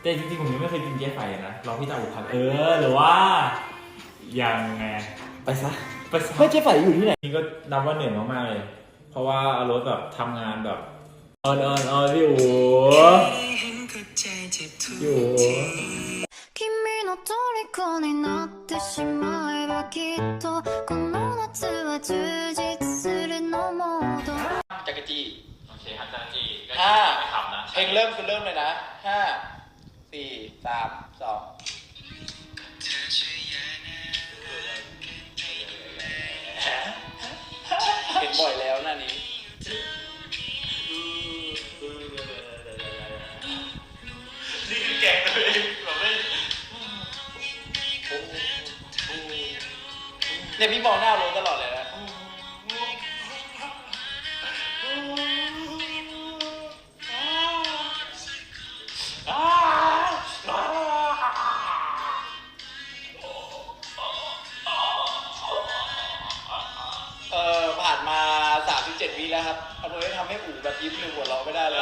แต่จริงๆผมยังไม่เคยกินเจ๊ไฝนะลองพี่ตาอุครับ เออ หรือว่า ยังไง ไปซะ ไปสัก ไม่เจ๊ไฝอยู่ที่ไหน นี่ก็นับว่าเหนื่อยมากๆเลย เพราะว่าอารถแบบทำงานแบบออนออนออนพี่อู๋พี่อู๋ 君の虜になってしまえばきっとこの夏は充実するのもっと จักรจี้ โอเคครับจ้าจีก็ ห้า ไม่ขำนะ เพลงเริ่มคือเริ่มเลยนะห้า สี่สามสองเห็นบ่อยแล้วหน้านี้นี่คือแกงเลยแบบไม่เนี่ยพี่มองหน้าโรสตลอดเลยนะ แล้วครับเอาเลยทำให้อู๋แบบยิ้มหรือหัวเราะไม่ได้เลย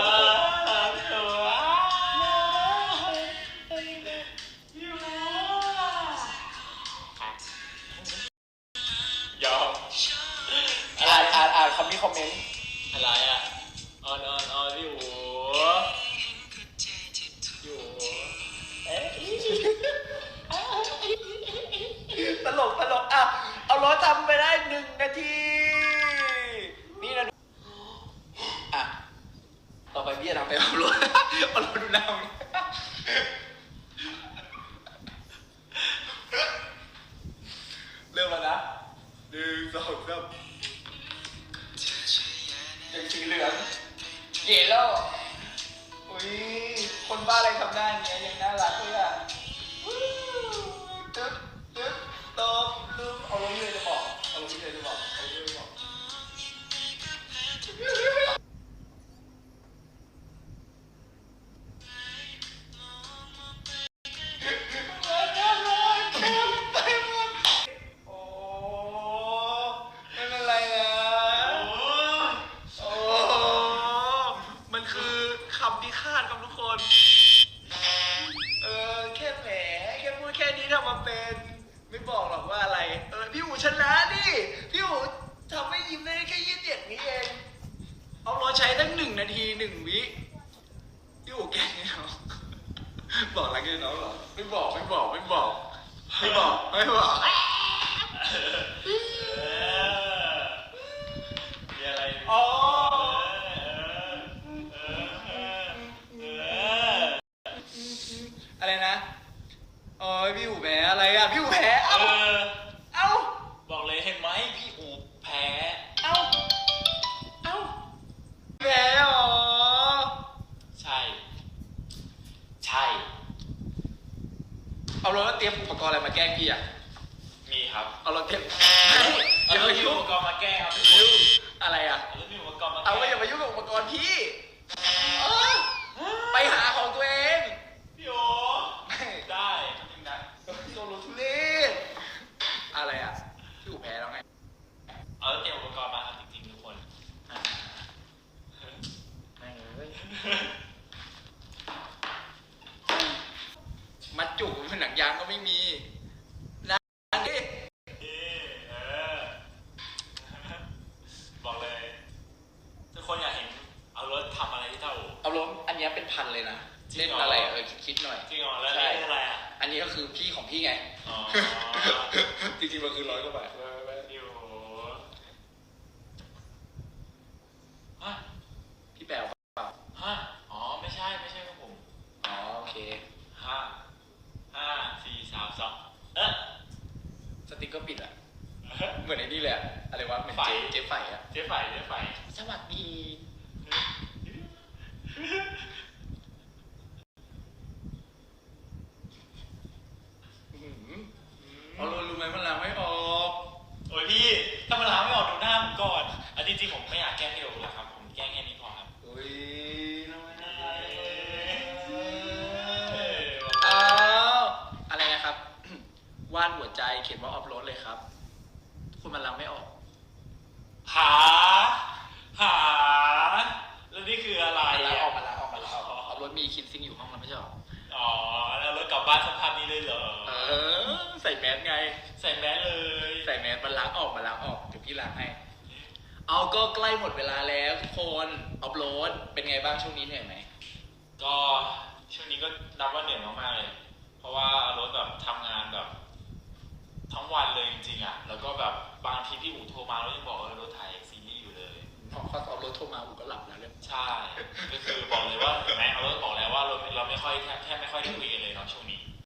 ยอมอ่านอ่านอ่านคำนี้คอมเมนต์อะไรอะ เรามึงเริ่มแล้วนะหนึ่งสองสามยังสีเหลืองเยลโล่อุ้ยคนบ้าอะไรทำหน้าอย่างเงี้ยยังน่ารักเลยอะ นน้องเหรอไม่บอกไม่บอกไม่บอกไม่บอกไม่บอกมีอะไรอ๋ออะไรนะโอ้ยพี่อู๋แพ้อะไรอะพี่อู๋แพ้เอเอ้าอเอ้าบอกเลยเห็นไหมพี่อูแพ้ เอาเราเตรียมอุปกรณ์อะไรมาแกล้งพี่อะ มีครับเอาเราเตรียมเอาอย่าเรื่มาองยุ่อุงปกรณ์มาแก้ครับทุกคยุ่นงอะไรอะเอาเรื่องอุปกรณ์มาเอาแก้ก็อย่ามายุ่งกับอุปกรณ์พี่เออไปหาของตัวเอง พี่โอ ไม่ ได้จริงนะ โซโลทุเรศอะไรอะ พี่อู๋แพ้แล้วไง เอาเตรียมอุปกรณ์มาครับจริงๆทุกคน ไม่เลย มัดจุกเป็นหนัง ยางก็ไม่มีนะดินี่เออ บอกเลย ทุกคนอยากเห็นเอารถทำอะไรที่เท่าอูเอาล้มอันเนี้ยเป็นพันเลยนะจริงเล่นเหรอ อะไรเออคิดๆหน่อย จริงเหรอแล้วใช่นี่อะไรอะ อันนี้ก็คือพี่ของพี่ไง อ๋อ จริงๆมันคือร้อยกว่าบาทพี่โอฮะ พี่แปลว่าเปล่า ฮะอ๋อ ไม่ใช่ ไม่ใช่ของผม อ๋อโอเค ห้า ห้า สี่ สาม สอง เอ๊ะ ส ติ๊กเกอร์ปิดอะเหมือนไอ้นี่เลยอะอะไรวะเหมือนไฝเจ๊เจ๊ไฝอะเจ๊ไฝเจ๊ไฝสวัสดี วาดหัวใจเขียนว่าออฟโรดเลยครับ คุณมันล้างไม่ออก หา หา แล้วนี่คืออะไรล้างอะออกมาล้างออกมาล้างออกออฟโรดมีคิดซิงอยู่ห้องแล้วไม่ใช่หรอออ๋อ แล้วรถกลับบ้านสภาพนี้เลยเหรอ เออ ใส่แมสไง ใส่แมสเลย ใส่แมสมันล้างออกมาล้างออกเดี๋ยวพี่ล้างให้ เอาก็ใกล้หมดเวลาแล้วทุกคนออฟโหลดเป็นไงบ้างช่วงนี้เหนื่อยไหมก็ช่วงนี้ก็นับว่าเหนื่อยมากๆเลย เพราะว่ารถแบบทำงานแบบ ทั้งวันเลยจริงๆอะ แล้วก็แบบบางทีพี่อู๋โทรมาแล้วยังบอกเออรถถ่ายซีรีส์อยู่เลย พอเขาออฟโหลดโทรมาผมก็หลับแล้วเรื่องใช่ ก็คือบอกเลยว่าเห็นไหมเอารถบอกแล้วว่าเราเราไม่ค่อยแทบแทบไม่ค่อยได้คุยกันเลยเนาะช่วงนี้